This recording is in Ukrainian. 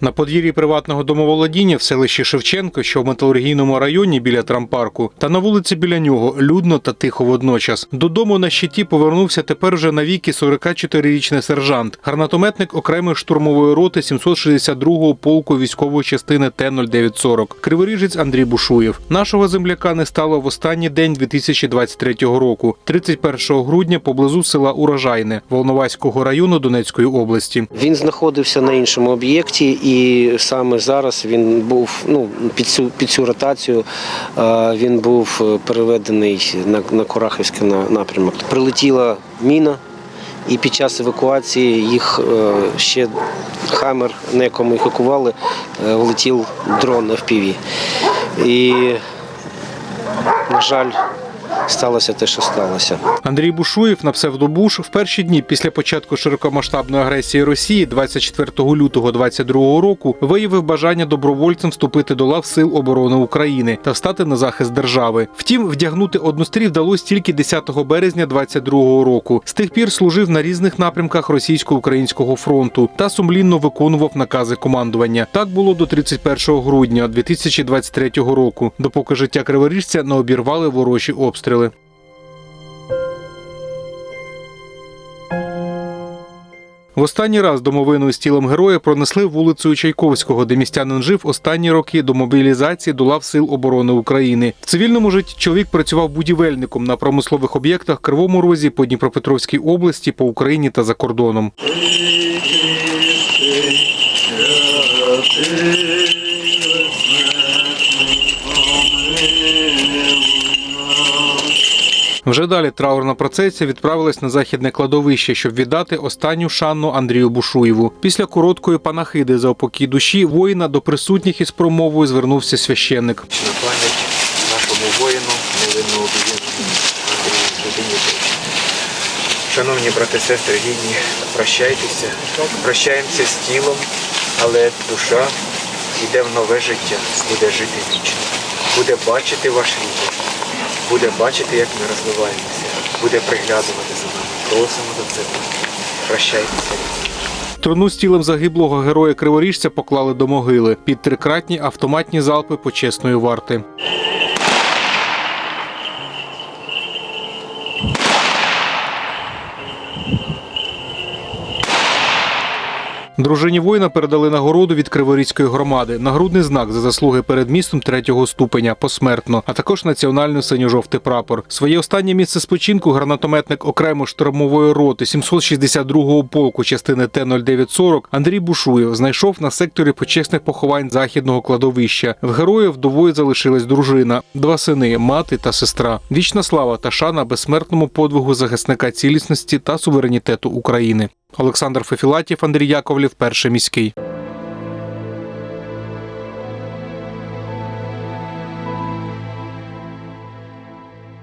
На подвір'ї приватного домоволодіння в селищі Шевченко, що в металургійному районі біля трампарку, та на вулиці біля нього людно та тихо водночас. Додому на щиті повернувся тепер вже навіки 44-річний сержант, гранатометник окремої штурмової роти 762-го полку військової частини Т-0940, криворіжець Андрій Бушуєв. Нашого земляка не стало в останній день 2023 року, 31 грудня поблизу села Урожайне Волноваського району Донецької області. Він знаходився на іншому об'єкті, і саме зараз він був ну, під цю, під цю ротацію е, він був е, переведений на, на Корахівський напрямок. Прилетіла міна, і під час евакуації їх е, ще хамер, на якому їх евакували, влетів дрон FPV. І, на жаль, сталося те, що сталося. Андрій Бушуєв на псевдобуш в перші дні після початку широкомасштабної агресії Росії 24 лютого 2022 року виявив бажання добровольцем вступити до лав Сил оборони України та встати на захист держави. Втім, вдягнути однострій вдалося тільки 10 березня 2022 року. З тих пір служив на різних напрямках російсько-українського фронту та сумлінно виконував накази командування. Так було до 31 грудня 2023 року, допоки життя криворіжця не обірвали ворожі обстріли. В останній раз домовину з тілом героя пронесли вулицею Чайковського, де містянин жив останні роки до мобілізації до лав Сил оборони України. В цивільному житті чоловік працював будівельником на промислових об'єктах Кривому Розі по Дніпропетровській області, по Україні та за кордоном. Вже далі траурна процесія відправилась на західне кладовище, щоб віддати останню шанну Андрію Бушуєву. Після короткої панахиди за опокій душі воїна до присутніх із промовою звернувся священник. Вічна пам'ять нашому воїну, невинно об'єднаному Андрію Шановні брати, сестри, рідні, прощайтеся, прощаємося з тілом, але душа йде в нове життя, буде жити вічно, буде бачити ваш рідний, буде бачити, як ми розвиваємося, буде приглядувати за нами. Просимо до цього. Прощайтеся. Труну з тілом загиблого героя Криворіжця поклали до могили під трикратні автоматні залпи почесної варти. Дружині воїна передали нагороду від Криворізької громади, нагрудний знак за заслуги перед містом третього ступеня посмертно, а також національний синьо-жовтий прапор. Своє останнє місце спочинку гранатометник окремої штурмової роти 762-го полку частини Т-0940 Андрій Бушуєв знайшов на секторі почесних поховань західного кладовища. В героїв вдовою залишилась дружина, два сини, мати та сестра. Вічна слава та шана безсмертному подвигу захисника цілісності та суверенітету України. Олександр Фефілатів, Андрій Яковлів, перший міський.